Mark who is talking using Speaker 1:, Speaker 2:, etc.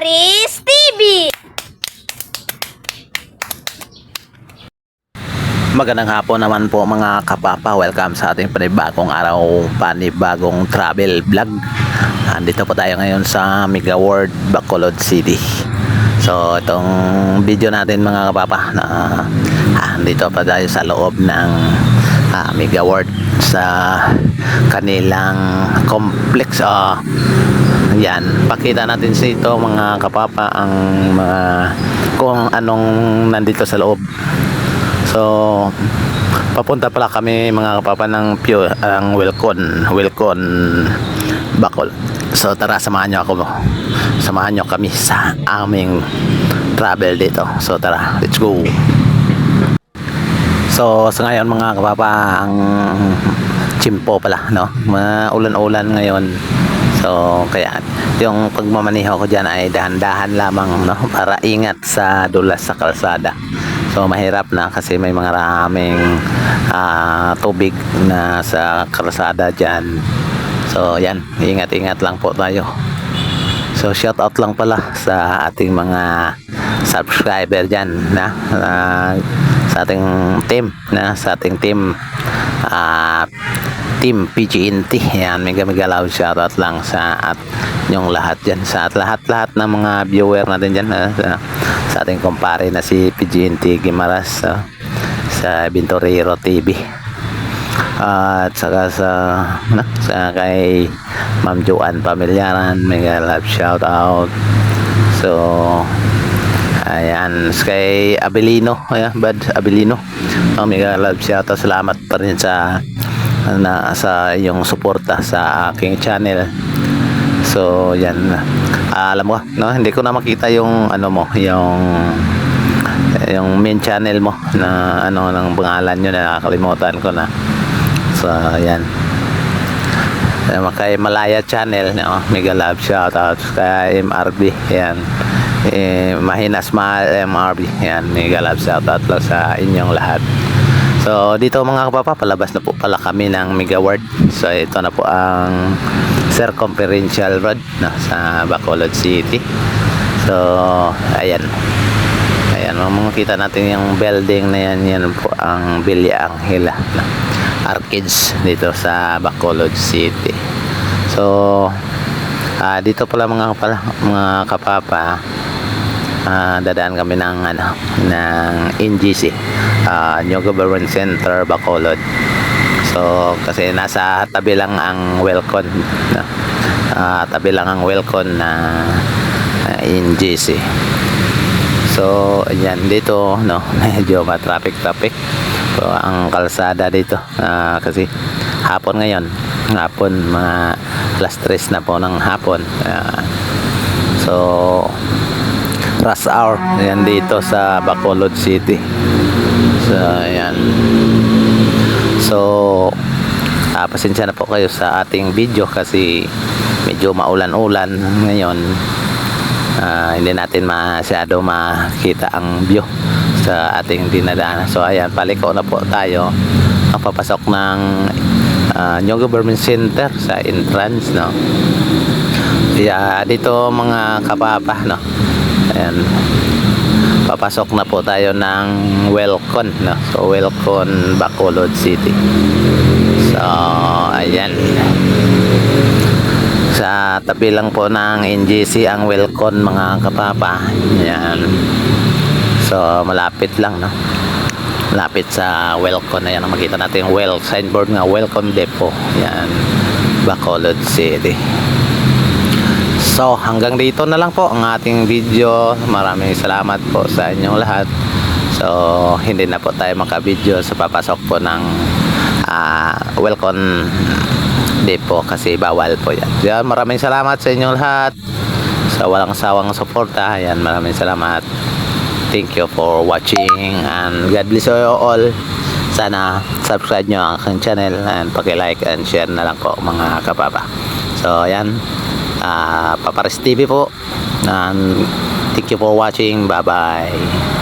Speaker 1: Paris TV!
Speaker 2: Magandang hapon naman po mga kapapa. Welcome sa ating panibagong araw, panibagong travel vlog. Andito po tayo ngayon sa Mega World, Bacolod City. So itong video natin mga kapapa na ah, andito pa tayo sa loob ng ah, Mega World sa kanilang complex. Oh, yan, pakita natin sa ito mga kapapa ang mga kung anong nandito sa loob. So, papunta pala kami mga kapapa ng Pure, ang Wilcon, Wilcon Bacol. So, tara, samahan nyo ako. Samahan nyo kami sa aming travel dito. So, tara, let's go. So, sa ngayon mga kapapa, ang chimpo pala, no? Maulan-ulan ngayon. So, kaya yung pagmamaniho ko dyan ay dahan-dahan lamang, no? Para ingat sa dulas sa kalsada. So mahirap na kasi may mga raming ah, tubig na sa kalsada dyan. So yan, ingat-ingat lang po tayo. So shout out lang pala sa ating mga subscriber dyan na ah, sa ating team na sa ating team ah, team PGNT yan mega mega loud shout out lang sa at yung lahat dyan sa at lahat-lahat ng mga viewer natin dyan ah, sa, sa ating kumpare na si PGNT Gimaras ah, sa Bintorero TV at saka sa na, sa kay Ma'am Joanne Pamilyaran mega love shout out so ayan kay Abelino ayan Bad Abelino oh, mega love out salamat pa rin sa na sa yung suporta sa aking channel. So yan. Ah, alam mo no hindi ko na makita yung ano mo yung yung main channel mo na ano ng pangalan nyo na nakakalimutan ko na. So yan. Kay Malaya Channel no? mega love shout out kay MRB yan. Eh, Mahinas Mahal MRB yan mega love shout out sa inyong lahat so dito mga kapapa palabas na po pala kami ng Mega so ito na po ang circumferential road no, sa Bacolod City so ayan Ayan, makikita natin yung building na yan. Yan po ang Villa Angela na Arcades dito sa Bacolod City. So, ah, dito pala mga pala, mga kapapa ah, dadaan kami ng ano ng NGC ah, New Government Center Bacolod. So, kasi nasa tabi lang ang Welcon. No? Ah, tabi lang ang Welcon na ah, NGC. So, ayan dito, no, medyo ma-traffic traffic. So, ang kalsada dito ah, kasi hapon ngayon, hapon mga alas 3 na po ng hapon. Ah, so, rush hour ayan dito sa Bacolod City. So, ayan. So, ah, pasensya na po kayo sa ating video kasi medyo maulan-ulan ngayon Ah, hindi natin masyado makita ang view sa ating dinadaanan. So ayan, paliko na po tayo ang papasok ng ah, New Government Center sa entrance, no. Yeah, dito mga kapapa, no. Ayan. Papasok na po tayo ng Welcon, no. So Welcon Bacolod City. So ayan. Sa tabi lang po ng NGC ang Welcon mga kapapa. Yan so malapit lang no? Malapit sa Welcon. Na yan makita natin yung well signboard nga Welcome Depot. Yan Bacolod City so hanggang dito na lang po ang ating video maraming salamat po sa inyong lahat so hindi na po tayo makabideo sa papasok po ng ah, Welcome hindi po kasi bawal po yan. Yan, maraming salamat sa inyong lahat. Sa walang sawang suporta. Yan, maraming salamat. Thank you for watching and God bless you all. Sana subscribe nyo ang aking channel and paki-like and share na lang po mga kapapa. So, yan. Uh, Paparis TV po. And thank you for watching. Bye-bye.